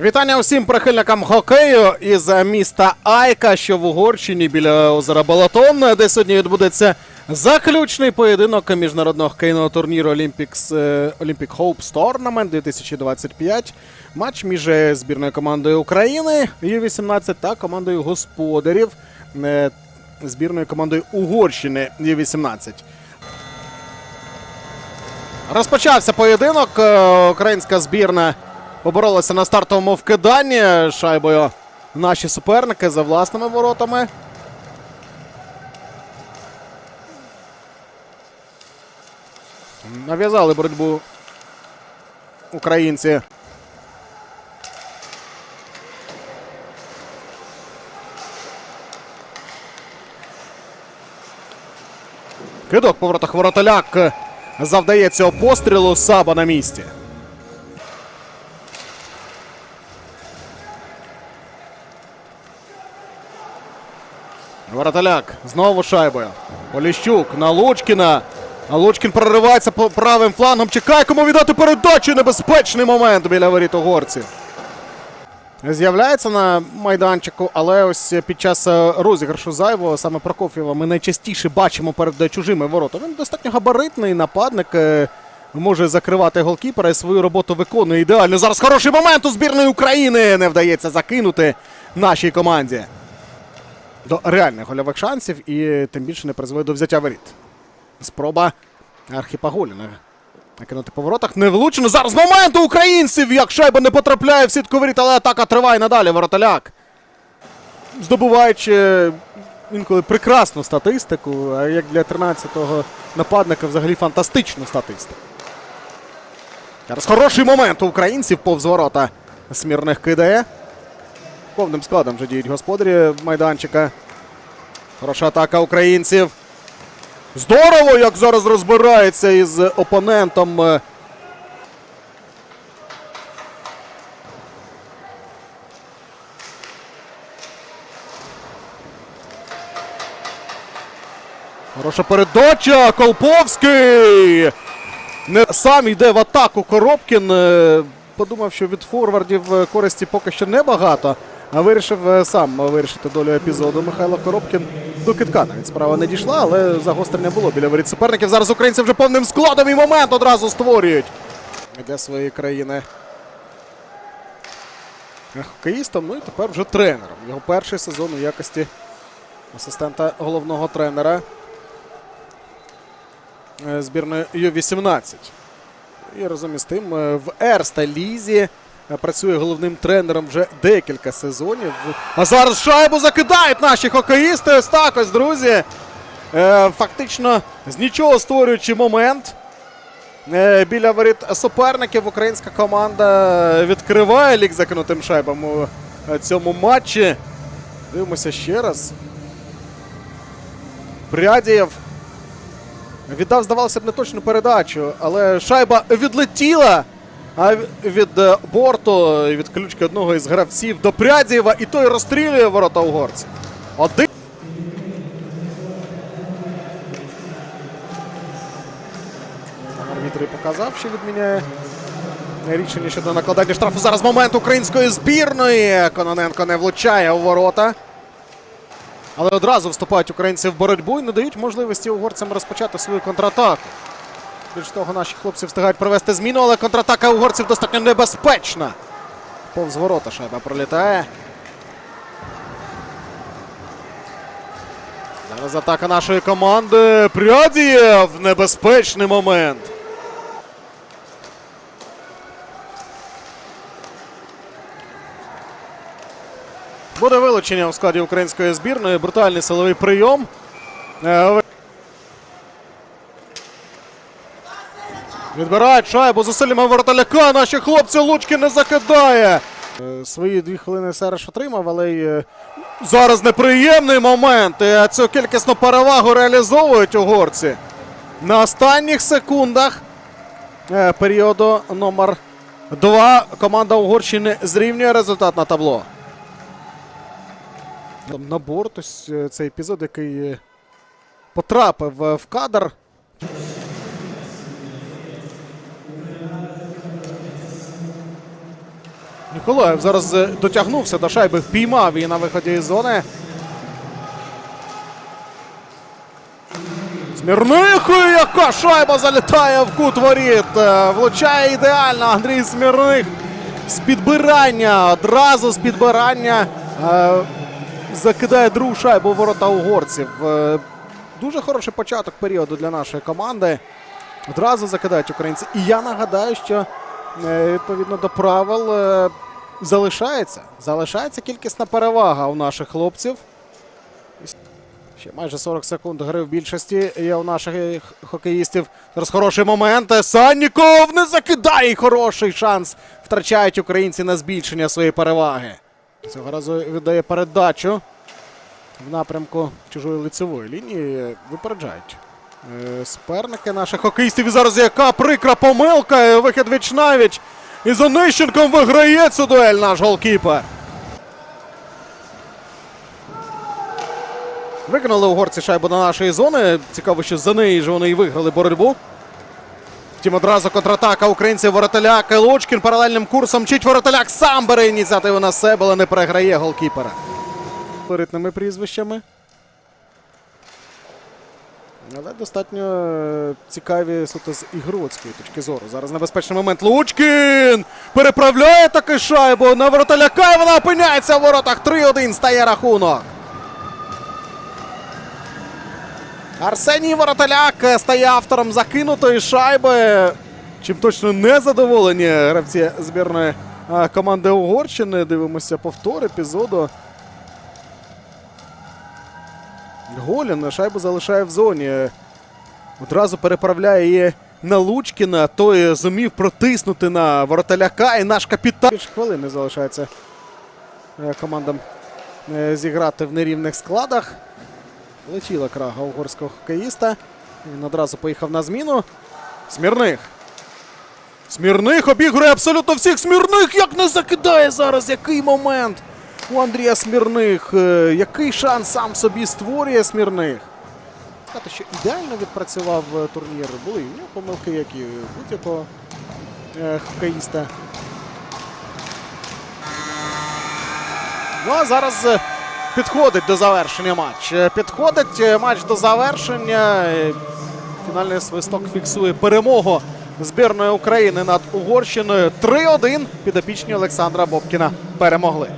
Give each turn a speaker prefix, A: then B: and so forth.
A: Вітання усім прихильникам хокею із міста Айка, що в Угорщині біля озера Балатон, де сьогодні відбудеться заключний поєдинок міжнародного хокейного турніру Olympics, е, Olympic Hopes Tournament 2025. Матч між збірною командою України Ю-18 та командою господарів е, збірною командою Угорщини Ю-18. Розпочався поєдинок. Е, Українська збірна поборолася на стартовому вкиданні шайбою наші суперники за власними воротами. Нав'язали боротьбу українці. Кидок по воротах воротоляк завдає цього пострілу Саба на місці. Вороталяк знову шайбою. Поліщук на Лучкіна. Лучкін проривається правим флангом. Чекає, кому віддати передачу. Небезпечний момент біля воріт угорців. З'являється на майданчику, але ось під час е, розіграшу зайвого саме Прокоф'єва ми найчастіше бачимо перед чужими воротами. Він достатньо габаритний нападник. е, Може закривати голкіпера і свою роботу виконує ідеально. Зараз хороший момент у збірної України. Не вдається закинути нашій команді до реальних гольових шансів і тим більше не призводить до взяття воріт. Спроба Архіпагуліна. Накинути по воротах. Не влучено. Зараз момент у українців! Як шайба не потрапляє в сітку воріт, але атака триває надалі. Воротоляк. Здобуваючи інколи прекрасну статистику, а як для 13-го нападника взагалі фантастичну статистику. Зараз хороший момент у українців повз ворота. Смірних кидає. Повним складом вже діють господарі майданчика. Хороша атака українців. Здорово, як зараз розбирається із опонентом. е. Хороша передача. Колповський. Не сам йде в атаку Коробкін. Е, Подумав, що від форвардів е, користі поки що небагато. А вирішив сам вирішити долю епізоду. Михайло Коробкін до китка навіть справа не дійшла, але загострення було біля воріт суперників. Зараз українці вже повним складом і момент одразу створюють для своєї країни. Хокеїстом, ну і тепер вже тренером. Його перший сезон у якості асистента головного тренера е, збірної Ю-18. І разом із тим е, в Ерста Лізі працює головним тренером вже декілька сезонів. А зараз шайбу закидають наші хокеїсти. Ось так ось, друзі. Е, Фактично з нічого створюючи момент. Е, Біля воріт суперників українська команда відкриває лік закинутим шайбам у е, цьому матчі. Дивимося ще раз. Прядієв Віддав, здавалося б, неточну передачу, але шайба відлетіла а від е, борту, від ключки одного із гравців до Прядієва, і той розстрілює ворота угорців. Один. Арбітр показав, що відміняє рішення щодо накладання штрафу. Зараз момент української збірної. Кононенко не влучає у ворота. Але одразу вступають українці в боротьбу і не дають можливості угорцям розпочати свою контратаку. Більш того, наші хлопці встигають провести зміну, але контратака угорців достатньо небезпечна. Повз ворота шайба пролітає. Зараз атака нашої команди. Прядієв. Небезпечний момент. Буде вилучення у складі української збірної. Брутальний силовий прийом. Відбирають шайбу зусиллями враталяка. Наші хлопці Лучки не закидає. Е, Свої дві хвилини Сереш отримав, але й е, зараз неприємний момент. Цю кількісну перевагу реалізовують угорці. На останніх секундах е, періоду номер 2 команда Угорщини зрівнює результат на табло. Там на борт ось цей епізод, який потрапив в кадр. Ніколаєв зараз е, дотягнувся до шайби, впіймав її на виході із зони. Смірних, яка шайба залітає в кут воріт. Е, Влучає ідеально Андрій Смірних. З підбирання, одразу з підбирання. е, Закидає другу шайбу ворота угорців. Дуже хороший початок періоду для нашої команди. Одразу закидають українці. І я нагадаю, що відповідно до правил залишається. Залишається кількісна перевага у наших хлопців. Ще майже 40 секунд гри в більшості є у наших хокеїстів. Зараз хороший момент. Санніков не закидає. Хороший шанс. Втрачають українці на збільшення своєї переваги. Цього разу віддає передачу в напрямку чужої лицевої лінії. Випереджають. Е, Суперники наших хокеїстів. І зараз яка прикра помилка. Вихід віч навіч. І за Нищенком виграє цю дуель наш голкіпер. Виконали угорці шайбу до нашої зони. Цікаво, що за неї ж вони і виграли боротьбу. Втім, одразу контратака українців воротеляк. Лучкін паралельним курсом мчить воротеляк. Сам бере ініціативу на себе, але не переграє голкіпера. Фаворитними прізвищами. Але достатньо е, цікаві суто з ігроцької точки зору. Зараз небезпечний момент. Лучкін переправляє таки шайбу на воротеляка. і Вона опиняється в воротах. 3-1 стає рахунок. Арсеній Вороталяк стає автором закинутої шайби. Чим точно не задоволені гравці збірної е, команди Угорщини. Дивимося повтор епізоду. Голін шайбу залишає в зоні. Одразу переправляє її на Лучкіна. Той зумів протиснути на вороталяка. І наш капітан. Більше хвилини залишається е, командам е, зіграти в нерівних складах. Летіла крага угорського хокеїста. Він одразу поїхав на зміну. Смірних. Смірних обігрує абсолютно всіх. Смірних як не закидає зараз. Який момент у Андрія Смірних. Е, Який шанс сам собі створює Смірних. Сказати, що ідеально відпрацював е, турнір. Були і в нього помилки, як і будь-якого е, хокеїста. Ну а зараз підходить до завершення матч. Підходить матч до завершення. Фінальний свисток фіксує перемогу збірної України над Угорщиною. 3-1 підопічні Олександра Бобкіна перемогли.